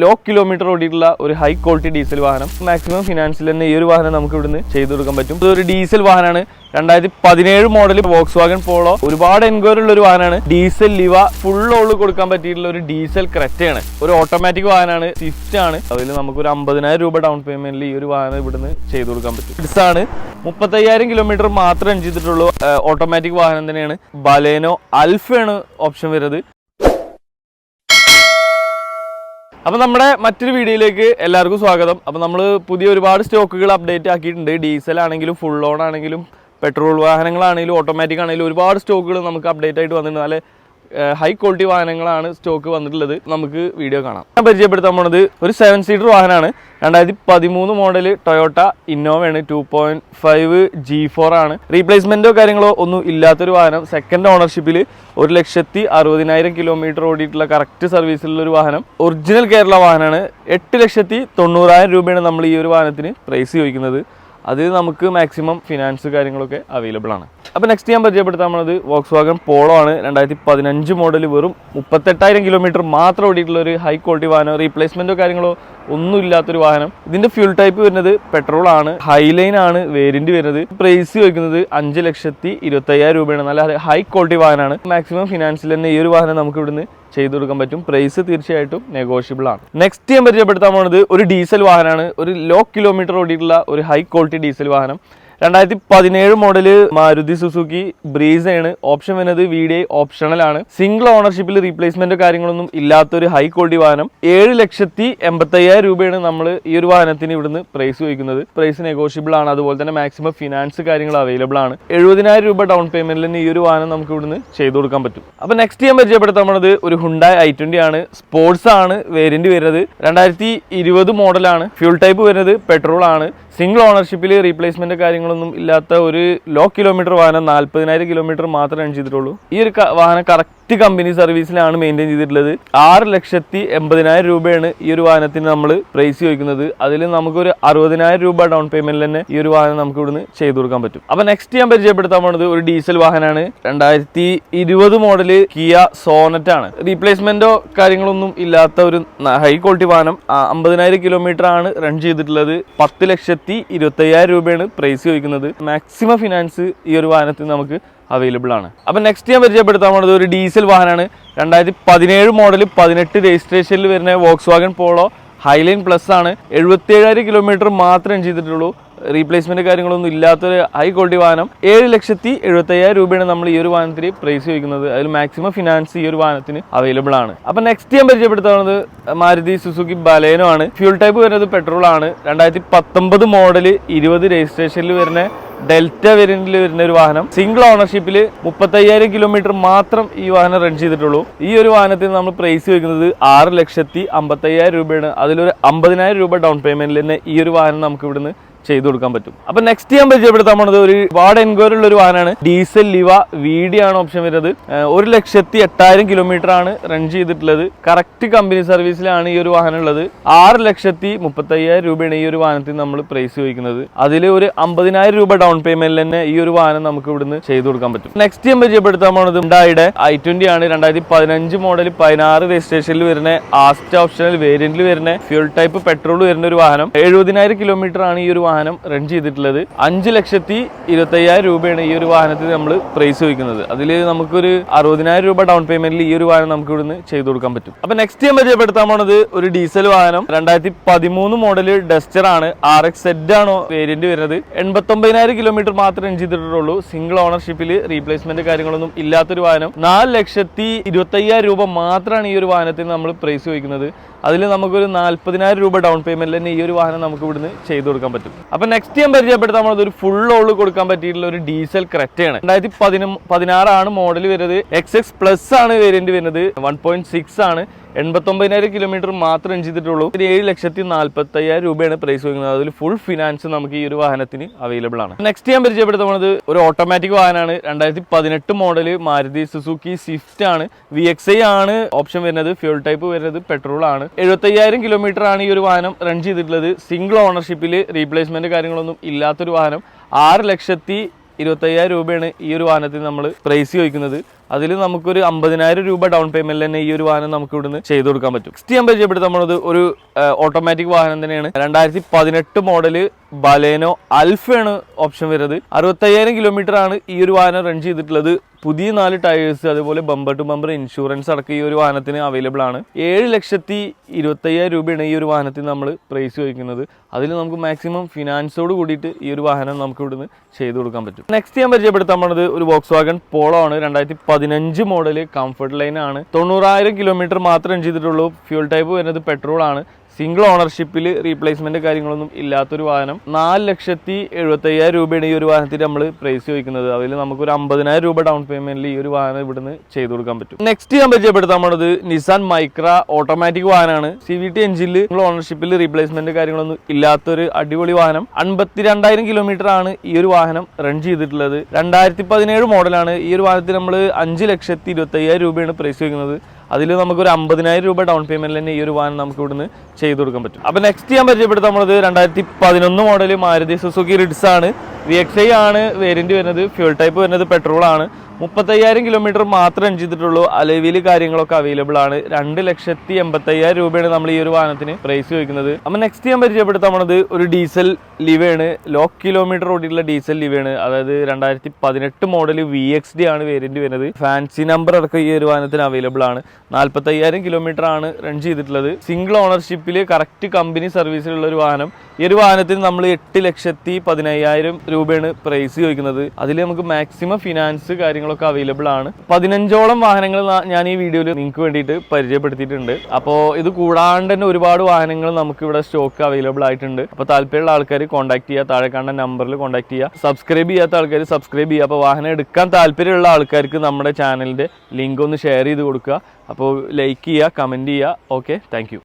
Law kilometre ഓടിയിട്ടുള്ള ഒരു high quality diesel വാഹനം. മാക്സിമം ഫിനാൻസിൽ തന്നെ ഈ ഒരു വാഹനം നമുക്ക് ഇവിടുന്ന് ചെയ്തു കൊടുക്കാൻ പറ്റും. ഇതൊരു ഡീസൽ വാഹനമാണ്. രണ്ടായിരത്തി പതിനേഴ് മോഡൽ വോക്സ് വാഗൻ പോളോ ഒരുപാട് എൻക്വയറി ഉള്ള ഒരു വാഹനമാണ്. ഡീസൽ ലിവ ഫുൾ ഓൾ കൊടുക്കാൻ പറ്റിയിട്ടുള്ള ഒരു ഡീസൽ ക്രെറ്റയാണ് ഒരു ഓട്ടോമാറ്റിക് വാഹനമാണ്. സ്വിഫ്റ്റ് ആണ്. അതിൽ നമുക്ക് ഒരു അമ്പതിനായിരം രൂപ ഡൗൺ പേയ്മെന്റിൽ ഈ ഒരു വാഹനം ഇവിടുന്ന് ചെയ്തു കൊടുക്കാൻ പറ്റും. ഇതാണ് മുപ്പത്തയ്യായിരം കിലോമീറ്റർ മാത്രം ചെയ്തിട്ടുള്ളൂ ഓട്ടോമാറ്റിക് വാഹനം തന്നെയാണ്. ബലേനോ അൽഫയാണ് ഓപ്ഷൻ വരുന്നത്. അപ്പൊ നമ്മുടെ മറ്റൊരു വീഡിയോയിലേക്ക് എല്ലാവർക്കും സ്വാഗതം. അപ്പൊ നമ്മൾ പുതിയ ഒരുപാട് സ്റ്റോക്കുകൾ അപ്ഡേറ്റ് ആക്കിയിട്ടുണ്ട്. ഡീസൽ ആണെങ്കിലും ഫുൾ ഓൺ ആണെങ്കിലും പെട്രോൾ വാഹനങ്ങളാണെങ്കിലും ഓട്ടോമാറ്റിക് ആണെങ്കിലും ഒരുപാട് സ്റ്റോക്കുകൾ നമുക്ക് അപ്ഡേറ്റ് ആയിട്ട് വന്നിട്ടുണ്ട്. നല്ല ഹൈ ക്വാളിറ്റി വാഹനങ്ങളാണ് സ്റ്റോക്ക് വന്നിട്ടുള്ളത്. നമുക്ക് വീഡിയോ കാണാം. ഞാൻ പരിചയപ്പെടുത്താൻ പോണത് ഒരു സെവൻ സീറ്റർ വാഹനമാണ്. രണ്ടായിരത്തി പതിമൂന്ന് model Toyota ഇന്നോവയാണ് two point five G four ആണ് റീപ്ലേസ്മെന്റോ കാര്യങ്ങളോ ഒന്നും ഇല്ലാത്തൊരു വാഹനം. സെക്കൻഡ് ഓണർഷിപ്പിൽ ഒരു ലക്ഷത്തി അറുപതിനായിരം കിലോമീറ്റർ ഓടിയിട്ടുള്ള കറക്റ്റ് സർവീസിലുള്ള ഒരു വാഹനം. ഒറിജിനൽ കേരള വാഹനമാണ്. എട്ട് ലക്ഷത്തി തൊണ്ണൂറായിരം രൂപയാണ് നമ്മൾ ഈ ഒരു വാഹനത്തിന് പ്രൈസ് ചോദിക്കുന്നത്. അത് നമുക്ക് മാക്സിമം ഫിനാൻസ് കാര്യങ്ങളൊക്കെ അവൈലബിൾ ആണ്. അപ്പോൾ നെക്സ്റ്റ് ഞാൻ പരിചയപ്പെടുത്താൻ പോണത് വോക്സ് വാഗൻ പോളോ ആണ്. രണ്ടായിരത്തി പതിനഞ്ച് മോഡൽ വെറും മുപ്പത്തെട്ടായിരം കിലോമീറ്റർ മാത്രം ഓടിയിട്ടുള്ള ഒരു ഹൈ ക്വാളിറ്റി വാഹനം. റീപ്ലേസ്മെന്റോ കാര്യങ്ങളോ ഒന്നും ഇല്ലാത്തൊരു വാഹനം. ഇതിന്റെ ഫ്യൂൽ ടൈപ്പ് വരുന്നത് പെട്രോൾ ആണ്. ഹൈലൈൻ ആണ് വേരിയന്റ് വരുന്നത്. പ്രൈസ് ചോദിക്കുന്നത് അഞ്ച് ലക്ഷത്തി ഇരുപത്തി അയ്യായിരം രൂപയാണ്. നല്ല ഹൈ ക്വാളിറ്റി വാഹനമാണ്. മാക്സിമം ഫിനാൻസിൽ തന്നെ ഈ ഒരു വാഹനം നമുക്ക് ഇവിടുന്ന് ചെയ്തു കൊടുക്കാൻ പറ്റും. പ്രൈസ് തീർച്ചയായിട്ടും നെഗോഷ്യബിൾ ആണ്. നെക്സ്റ്റ് ഞാൻ പരിചയപ്പെടുത്താൻ പോകുന്നത് ഒരു ഡീസൽ വാഹനമാണ്. ഒരു ലോ കിലോമീറ്റർ ഓടിയിട്ടുള്ള ഒരു ഹൈ ക്വാളിറ്റി ഡീസൽ വാഹനം. രണ്ടായിരത്തി പതിനേഴ് മോഡൽ മാരുതി സുസുക്കി ബ്രീസ് ആണ് ഓപ്ഷൻ വരുന്നത് വി ഡി ഐ ഓപ്ഷണൽ ആണ്. സിംഗിൾ ഓണർഷിപ്പിൽ റീപ്ലേസ്മെന്റ് കാര്യങ്ങളൊന്നും ഇല്ലാത്തൊരു ഹൈ ക്വാളിറ്റി വാഹനം. ഏഴ് ലക്ഷത്തി എൺപത്തി അയ്യായിരം രൂപയാണ് നമ്മൾ ഈ ഒരു വാഹനത്തിന് ഇവിടുന്ന് പ്രൈസ് ചോദിക്കുന്നത്. പ്രൈസ് നെഗോഷ്യബിൾ ആണ്. അതുപോലെ തന്നെ മാക്സിമം ഫിനാൻസ് കാര്യങ്ങൾ അവൈലബിൾ ആണ്. എഴുപതിനായിരം രൂപ ഡൗൺ പേയ്മെന്റിൽ തന്നെ ഈ ഒരു വാഹനം നമുക്ക് ഇവിടുന്ന് ചെയ്തു കൊടുക്കാൻ പറ്റും. അപ്പൊ നെക്സ്റ്റ് ഞാൻ പരിചയപ്പെടുത്താൻ പോണത് ഒരു ഹുണ്ടായ ഐ ട്വന്റി ആണ്. സ്പോർട്സ് ആണ് വേരിയന്റ് വരുന്നത്. രണ്ടായിരത്തി ഇരുപത് മോഡലാണ് ഫ്യൂൾ ടൈപ്പ് വരുന്നത് പെട്രോൾ ആണ്. സിംഗിൾ ഓണർഷിപ്പിൽ റീപ്ലേസ്മെന്റ് കാര്യങ്ങളൊന്നും ഇല്ലാത്ത ഒരു ലോ കിലോമീറ്റർ വാഹനം നാൽപ്പതിനായിരം കിലോമീറ്റർ മാത്രമേ റൺ ചെയ്തിട്ടുള്ളൂ. ഈ ഒരു വാഹനം കറക്റ്റ് കമ്പനി സർവീസിലാണ് മെയിന്റെയിൻ ചെയ്തിട്ടുള്ളത്. ആറ് ലക്ഷത്തി എൺപതിനായിരം രൂപയാണ് ഈ ഒരു വാഹനത്തിന് നമ്മൾ പ്രൈസ് ചോദിക്കുന്നത്. അതിൽ നമുക്കൊരു അറുപതിനായിരം രൂപ ഡൗൺ പേയ്മെന്റിൽ തന്നെ ഈ ഒരു വാഹനം നമുക്ക് ഇവിടുന്ന് ചെയ്തു കൊടുക്കാൻ പറ്റും. അപ്പൊ നെക്സ്റ്റ് ഞാൻ പരിചയപ്പെടുത്താൻ പോണത് ഒരു ഡീസൽ വാഹനമാണ്. രണ്ടായിരത്തി ഇരുപത് മോഡൽ കിയ സോനറ്റ് ആണ്. റീപ്ലേസ്മെന്റോ കാര്യങ്ങളൊന്നും ഇല്ലാത്ത ഒരു ഹൈ ക്വാളിറ്റി വാഹനം. അമ്പതിനായിരം കിലോമീറ്റർ ആണ് റൺ ചെയ്തിട്ടുള്ളത്. പത്ത് ലക്ഷത്തി ഇരുപത്തയ്യായിരം രൂപയാണ് പ്രൈസ് ചോദിക്കുന്നത്. മാക്സിമം ഫിനാൻസ് ഈ ഒരു വാഹനത്തിന് നമുക്ക് അവൈലബിൾ ആണ്. അപ്പോൾ നെക്സ്റ്റ് ഞാൻ പരിചയപ്പെടുത്താൻ പോണത് ഒരു ഡീസൽ വാഹനമാണ്. രണ്ടായിരത്തി പതിനേഴ് മോഡൽ പതിനെട്ട് രജിസ്ട്രേഷനിൽ വരുന്ന Volkswagen Polo Highline plus ആണ്. എഴുപത്തി ഏഴായിരം കിലോമീറ്റർ മാത്രം ചെയ്തിട്ടുള്ളൂ. റീപ്ലേസ്മെന്റ് കാര്യങ്ങളൊന്നും ഇല്ലാത്തൊരു ഹൈ ക്വാളിറ്റി വാഹനം. ഏഴ് ലക്ഷത്തി എഴുപത്തി അയ്യായിരം രൂപയാണ് നമ്മൾ ഈ ഒരു വാഹനത്തിന് പ്രൈസ് ചോദിക്കുന്നത്. അതിൽ മാക്സിമം ഫിനാൻസ് ഈ ഒരു വാഹനത്തിന് അവൈലബിൾ ആണ്. അപ്പൊ നെക്സ്റ്റ് ഞാൻ പരിചയപ്പെടുത്തുന്നത് മാരുതി സുസുക്കി ബലേനോ ആണ്. ഫ്യൂൾ ടൈപ്പ് വരുന്നത് പെട്രോൾ ആണ്. രണ്ടായിരത്തി പത്തൊമ്പത് മോഡൽ ഇരുപത് രജിസ്ട്രേഷനിൽ വരുന്ന ഡെൽറ്റ വേരിയന്റിൽ വരുന്ന ഒരു വാഹനം. സിംഗിൾ ഓണർഷിപ്പിൽ മുപ്പത്തയ്യായിരം കിലോമീറ്റർ മാത്രം ഈ വാഹനം റൺ ചെയ്തിട്ടുള്ളൂ. ഈ ഒരു വാഹനത്തിന് നമ്മൾ പ്രൈസ് വെക്കുന്നത് ആറ് ലക്ഷത്തി അമ്പത്തയ്യായിരം രൂപയാണ്. അതിലൊരു അമ്പതിനായിരം രൂപ ഡൗൺ പേയ്മെന്റിൽ തന്നെ ഈ ഒരു വാഹനം നമുക്ക് ഇവിടുന്ന് ചെയ്തു കൊടുക്കാൻ പറ്റും. അപ്പൊ നെക്സ്റ്റ് ഞാൻ പരിചയപ്പെടുത്താൻ പോണത് ഒരു ഒരുപാട് എൻക്വയറി ഉള്ള ഒരു വാഹനമാണ്. ഡീസൽ ലിവ വി ആണ് ഓപ്ഷൻ വരുന്നത് ഒരു ലക്ഷത്തി എട്ടായിരം കിലോമീറ്റർ ആണ് റൺ ചെയ്തിട്ടുള്ളത്. കറക്റ്റ് കമ്പനി സർവീസിലാണ് ഈ ഒരു വാഹനം ഉള്ളത്. ആറ് ലക്ഷത്തി മുപ്പത്തി അയ്യായിരം രൂപയാണ് ഈ ഒരു വാഹനത്തിന് നമ്മൾ പ്രൈസ് ചോദിക്കുന്നത്. അതിൽ ഒരു അമ്പതിനായിരം രൂപ ഡൗൺ പേയ്മെന്റിൽ തന്നെ ഈ ഒരു വാഹനം നമുക്ക് ഇവിടുന്ന് ചെയ്തു കൊടുക്കാൻ പറ്റും. നെക്സ്റ്റ് ഞാൻ പരിചയപ്പെടുത്താൻ പോണത് ഉണ്ടായിടെ ഐ ട്വന്റി ആണ്. രണ്ടായിരത്തി പതിനഞ്ച് മോഡൽ പതിനാറ് രജിസ്ട്രേഷനിൽ വരുന്ന ആസ്റ്റ് ഓപ്ഷണൽ വേരിയന്റിൽ വരുന്ന ഫ്യൂൾ ടൈപ്പ് പെട്രോൾ വരുന്ന ഒരു വാഹനം. എഴുപതിനായിരം കിലോമീറ്റർ ആണ് ഈ ഒരു വാഹനം റൺ ചെയ്തിട്ടുള്ളത് അഞ്ച് ലക്ഷത്തി ഇരുപത്തയ്യായിരം രൂപയാണ് ഈ ഒരു വാഹനത്തിന് നമ്മൾ പ്രൈസ് ചോദിക്കുന്നത്. അതിൽ നമുക്കൊരു അറുപതിനായിരം രൂപ ഡൗൺ പേയ്മെന്റിൽ ഈ ഒരു വാഹനം നമുക്ക് ഇവിടുന്ന് ചെയ്തു കൊടുക്കാൻ പറ്റും. അപ്പൊ നെക്സ്റ്റ് ഞാൻ പരിചയപ്പെടുത്താൻ പോണത് ഒരു ഡീസൽ വാഹനം. രണ്ടായിരത്തി പതിമൂന്ന് മോഡൽ ഡസ്റ്റർ ആണ്. ആർ എക്സ് ആണോ വേരിയന്റ് വരുന്നത്. എൺപത്തൊമ്പതിനായിരം കിലോമീറ്റർ മാത്രം റൺ ചെയ്തിട്ടുള്ളൂ. സിംഗിൾ ഓണർഷിപ്പിൽ റീപ്ലേസ്മെന്റ് കാര്യങ്ങളൊന്നും ഇല്ലാത്തൊരു വാഹനം. നാല് ലക്ഷത്തി ഇരുപത്തയ്യായിരം രൂപ മാത്രമാണ് ഈ ഒരു വാഹനത്തിന് നമ്മൾ പ്രൈസ് ചോദിക്കുന്നത്. അതിൽ നമുക്കൊരു നാൽപ്പതിനായിരം രൂപ ഡൗൺ പേയ്മെന്റിൽ തന്നെ ഈ ഒരു വാഹനം നമുക്ക് ഇവിടുന്ന് ചെയ്തു കൊടുക്കാൻ പറ്റും. അപ്പൊ നെക്സ്റ്റ് ഞാൻ പരിചയപ്പെടുത്താൻ നമ്മൾ ഒരു ഫുൾ ഓൾ കൊടുക്കാൻ പറ്റിയിട്ടുള്ള ഒരു ഡീസൽ ക്രെറ്റയാണ് രണ്ടായിരത്തി പതിന പതിനാറാണ് മോഡൽ വരുന്നത്. എക്സ് എക്സ് പ്ലസ് ആണ് വേരിയന്റ് വരുന്നത്. വൺ പോയിന്റ് സിക്സ് ആണ്. എൺപത്തൊമ്പതിനായിരം കിലോമീറ്റർ മാത്രം ചെയ്തിട്ടുള്ളൂ. ഒരു ഏഴ് ലക്ഷത്തി നാൽപ്പത്തി അയ്യായിരം രൂപയാണ് പ്രൈസ് വയ്ക്കുന്നത്. അതിൽ ഫുൾ ഫിനാൻസ് നമുക്ക് ഈ ഒരു വാഹനത്തിന് അവൈലബിൾ ആണ്. നെക്സ്റ്റ് ഞാൻ പരിചയപ്പെടുത്തുന്നത് ഒരു ഓട്ടോമാറ്റിക് വാഹനമാണ്. രണ്ടായിരത്തി പതിനെട്ട് മോഡൽ മാരുതി സുസുക്കി സ്വിഫ്റ്റ് ആണ്. വി എക്സ് ഐ ആണ് ഓപ്ഷൻ വരുന്നത്. ഫ്യൂൾ ടൈപ്പ് വരുന്നത്. പെട്രോൾ ആണ്. എഴുപത്തയ്യായിരം കിലോമീറ്റർ ആണ് ഈ ഒരു വാഹനം റൺ ചെയ്തിട്ടുള്ളത്. സിംഗിൾ ഓണർഷിപ്പിൽ റീപ്ലേസ്മെന്റ് കാര്യങ്ങളൊന്നും ഇല്ലാത്തൊരു വാഹനം. ആറ് ലക്ഷത്തി ഇരുപത്തയ്യായിരം രൂപയാണ് ഈ ഒരു വാഹനത്തിന് നമ്മൾ പ്രൈസ് ചോദിക്കുന്നത് അതിൽ നമുക്കൊരു അമ്പതിനായിരം രൂപ ഡൗൺ പേയ്മെന്റിൽ തന്നെ ഈ ഒരു വാഹനം നമുക്ക് ഇവിടുന്ന് ചെയ്തു കൊടുക്കാൻ പറ്റും. നെക്സ്റ്റ് ഞാൻ നമ്മൾ ഒരു ഓട്ടോമാറ്റിക് വാഹനം തന്നെയാണ്. രണ്ടായിരത്തി പതിനെട്ട് മോഡൽ ബലേനോ അൽഫയാണ് ഓപ്ഷൻ വരുന്നത്. അറുപത്തയ്യായിരം കിലോമീറ്റർ ആണ് ഈ ഒരു വാഹനം റൺ ചെയ്തിട്ടുള്ളത്. പുതിയ നാല് ടയേഴ്സ് അതുപോലെ ബമ്പർ ടു ബമ്പർ ഇൻഷുറൻസ് അടക്കം ഈ ഒരു വാഹനത്തിന് അവൈലബിൾ ആണ്. ഏഴ് ലക്ഷത്തി ഇരുപത്തയ്യായിരം രൂപയാണ് ഈ ഒരു വാഹനത്തിന് നമ്മൾ പ്രൈസ് ചോദിക്കുന്നത്. അതിൽ നമുക്ക് മാക്സിമം ഫിനാൻസോട് കൂടിയിട്ട് ഈ ഒരു വാഹനം നമുക്ക് ഇവിടുന്ന് ചെയ്തു കൊടുക്കാൻ പറ്റും. നെക്സ്റ്റ് ഞാൻ പരിചയപ്പെടുത്താൻ പോണത് ഒരു ബോക്സ് വാഗൺ പോളോ ആണ്. രണ്ടായിരത്തി പതിനഞ്ച് മോഡൽ കംഫർട്ട് ലൈൻ ആണ്. തൊണ്ണൂറായിരം കിലോമീറ്റർ മാത്രം ചെയ്തിട്ടുള്ളൂ. ഫ്യൂൾ ടൈപ്പ് വരുന്നത് പെട്രോൾ ആണ്. സിംഗിൾ ഓണർഷിപ്പിൽ റീപ്ലേസ്മെന്റ് കാര്യങ്ങളൊന്നും ഇല്ലാത്തൊരു വാഹനം. നാല് ലക്ഷത്തി എഴുപത്തി അയ്യായിരം രൂപയാണ് ഈ ഒരു വാഹനത്തിന് നമ്മൾ പ്രൈസ് ചോദിക്കുന്നത്. അതിൽ നമുക്ക് ഒരു അമ്പതിനായിരം രൂപ ഡൗൺ പേയ്മെന്റിൽ ഈ ഒരു വാഹനം ഇവിടുന്ന് ചെയ്തു കൊടുക്കാൻ പറ്റും. നെക്സ്റ്റ് ഞാൻ പരിചയപ്പെടുത്താൻ പോണത് നിസാൻ മൈക്ര ഓട്ടോമാറ്റിക് വാഹനമാണ്. സി വി ടി എഞ്ചിനിൽ സിംഗിൾ ഓണർഷിപ്പിൽ റീപ്ലേസ്മെന്റ് കാര്യങ്ങളൊന്നും ഇല്ലാത്തൊരു അടിപൊളി വാഹനം. അൻപത്തിരണ്ടായിരം കിലോമീറ്റർ ആണ് ഈ ഒരു വാഹനം റൺ ചെയ്തിട്ടുള്ളത്. രണ്ടായിരത്തി പതിനേഴ് മോഡലാണ് ഈ ഒരു വാഹനത്തിന് നമ്മൾ അഞ്ച് ലക്ഷത്തി ഇരുപത്തി അയ്യായിരം രൂപയാണ് പ്രൈസ് ചോദിക്കുന്നത്. അതിൽ നമുക്കൊരു അമ്പതിനായിരം രൂപ ഡൗൺ പേയ്മെന്റിൽ തന്നെ ഈ ഒരു വാൻ നമുക്ക് ഇവിടുന്ന് ചെയ്തു കൊടുക്കാൻ പറ്റും. അപ്പൊ നെക്സ്റ്റ് ഞാൻ പരിചയപ്പെടുത്താൻ പോണത് രണ്ടായിരത്തി പതിനൊന്ന് മോഡൽ മാരുതി സുസുക്കി റിഡ്സ് ആണ്. വി എക്സ് ഐ ആണ് വേരിയന്റ് വരുന്നത്. ഫ്യൂൾ ടൈപ്പ് വരുന്നത് പെട്രോൾ ആണ്. മുപ്പത്തയ്യായിരം കിലോമീറ്റർ മാത്രം റൺ ചെയ്തിട്ടുള്ളൂ. അലവിൽ കാര്യങ്ങളൊക്കെ അവൈലബിൾ ആണ്. രണ്ട് ലക്ഷത്തി എൺപത്തയ്യായിരം രൂപയാണ് നമ്മൾ ഈ ഒരു വാഹനത്തിന് പ്രൈസ് ചോദിക്കുന്നത്. അപ്പം നെക്സ്റ്റ് ഞാൻ പരിചയപ്പെടുത്താൻ പോണത് ഒരു ഡീസൽ ലിവയാണ് ലോ കിലോമീറ്റർ ഓടിയിട്ടുള്ള ഡീസൽ ലിവയാണ് അതായത് രണ്ടായിരത്തി പതിനെട്ട് മോഡൽ വി എക്സ് ഡി ആണ് വേരിയന്റ് വരുന്നത്. ഫാൻസി നമ്പർ അടക്കം ഈ ഒരു വാഹനത്തിന് അവൈലബിൾ ആണ്. നാൽപ്പത്തയ്യായിരം കിലോമീറ്റർ ആണ് റൺ ചെയ്തിട്ടുള്ളത്. സിംഗിൾ ഓണർഷിപ്പിൽ കറക്റ്റ് കമ്പനി സർവീസിലുള്ള ഒരു വാഹനം. ഈ ഒരു വാഹനത്തിന് നമ്മൾ എട്ട് ലക്ഷത്തി പതിനയ്യായിരം രൂപയാണ് പ്രൈസ് ചോദിക്കുന്നത്. അതിൽ നമുക്ക് മാക്സിമം ഫിനാൻസ് കാര്യങ്ങളൊക്കെ അവൈലബിൾ ആണ്. പതിനഞ്ചോളം വാഹനങ്ങൾ ഞാൻ ഈ വീഡിയോയിൽ നിങ്ങൾക്ക് വേണ്ടിയിട്ട് പരിചയപ്പെടുത്തിയിട്ടുണ്ട്. അപ്പോൾ ഇത് കൂടാണ്ട് തന്നെ ഒരുപാട് വാഹനങ്ങൾ നമുക്ക് ഇവിടെ സ്റ്റോക്ക് അവൈലബിൾ ആയിട്ടുണ്ട്. അപ്പോൾ താല്പര്യമുള്ള ആൾക്കാർ കോൺടാക്ട് ചെയ്യുക താഴെ കാണുന്ന നമ്പറിൽ കോൺടാക്ട് ചെയ്യുക സബ്സ്ക്രൈബ് ചെയ്യാത്ത ആൾക്കാർ സബ്സ്ക്രൈബ് ചെയ്യുക അപ്പോൾ വാഹനം എടുക്കാൻ താല്പര്യമുള്ള ആൾക്കാർക്ക് നമ്മുടെ ചാനലിന്റെ ലിങ്ക് ഒന്ന് ഷെയർ ചെയ്ത് കൊടുക്കുക. അപ്പോൾ ലൈക്ക് ചെയ്യുക കമന്റ് ചെയ്യുക ഓക്കെ താങ്ക്